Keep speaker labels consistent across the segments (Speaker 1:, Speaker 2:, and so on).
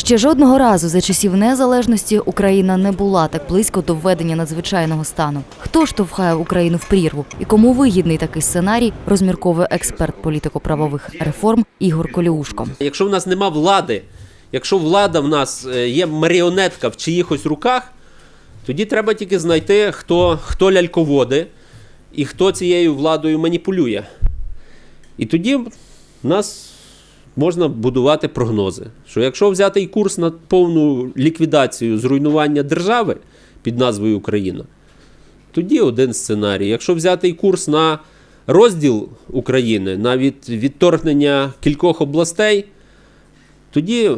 Speaker 1: Ще жодного разу за часів незалежності Україна не була так близько до введення надзвичайного стану. Хто штовхає Україну в прірву і кому вигідний такий сценарій, розмірковує експерт політико-правових реформ Ігор Коліушко.
Speaker 2: Якщо в нас нема влади, якщо влада в нас е, є маріонетка в чиїхось руках, тоді треба тільки знайти, хто, хто ляльководи і хто цією владою маніпулює. І тоді в нас можна будувати прогнози, що якщо взяти курс на повну ліквідацію зруйнування держави під назвою Україна, тоді один сценарій. Якщо взяти курс на розділ України, на від, відторгнення кількох областей, тоді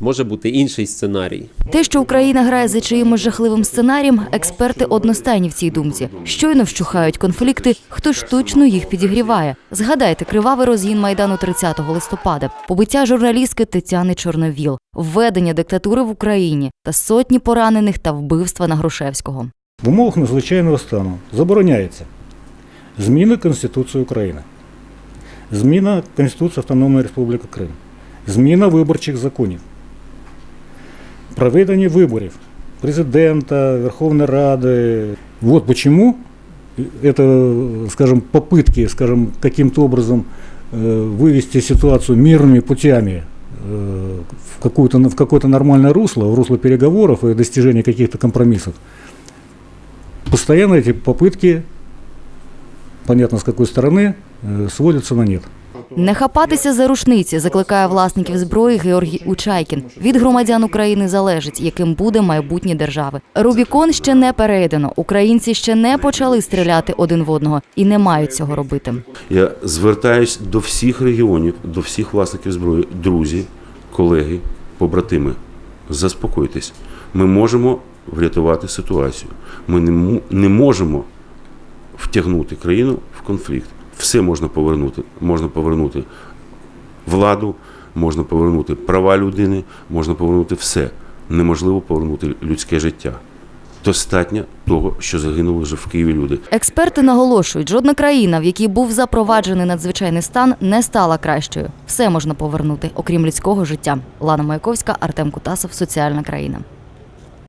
Speaker 2: може бути інший сценарій.
Speaker 1: Те, що Україна грає за чиїмось жахливим сценарієм, експерти одностайні в цій думці. Щойно вщухають конфлікти, хто штучно їх підігріває. Згадайте кривавий розгін майдану 30 листопада, побиття журналістки Тетяни Чорновіл, введення диктатури в Україні та сотні поранених та вбивства на Грушевського.
Speaker 3: В умовах надзвичайного стану забороняється зміна Конституції України, зміна Конституції Автономної Республіки Крим, зміна виборчих законів, проведення виборів президента, Верховной Рады. Вот почему это, скажем, попытки, скажем, каким-то образом э, вывести ситуацию мирными путями э, в, какую-то, в какое-то нормальное русло, в русло переговоров и достижения каких-то компромиссов, постоянно эти попытки, понятно с какой стороны, э, сводятся на нет.
Speaker 1: Не хапатися за рушниці закликає власників зброї Георгій Учайкін. Від громадян України залежить, яким буде майбутнє держави. Рубікон ще не перейдено. Українці ще не почали стріляти один в одного і не мають цього робити.
Speaker 4: Я звертаюсь до всіх регіонів, до всіх власників зброї, друзі, колеги, побратими. Заспокойтесь. Ми можемо врятувати ситуацію. Ми не, можемо втягнути країну в конфлікт. Все можна повернути. Можна повернути владу, можна повернути права людини, можна повернути все. Неможливо повернути людське життя. Достатньо того, що загинули вже в Києві люди.
Speaker 1: Експерти наголошують, жодна країна, в якій був запроваджений надзвичайний стан, не стала кращою. Все можна повернути, окрім людського життя. Лана Маяковська, Артем Кутасов, Соціальна країна.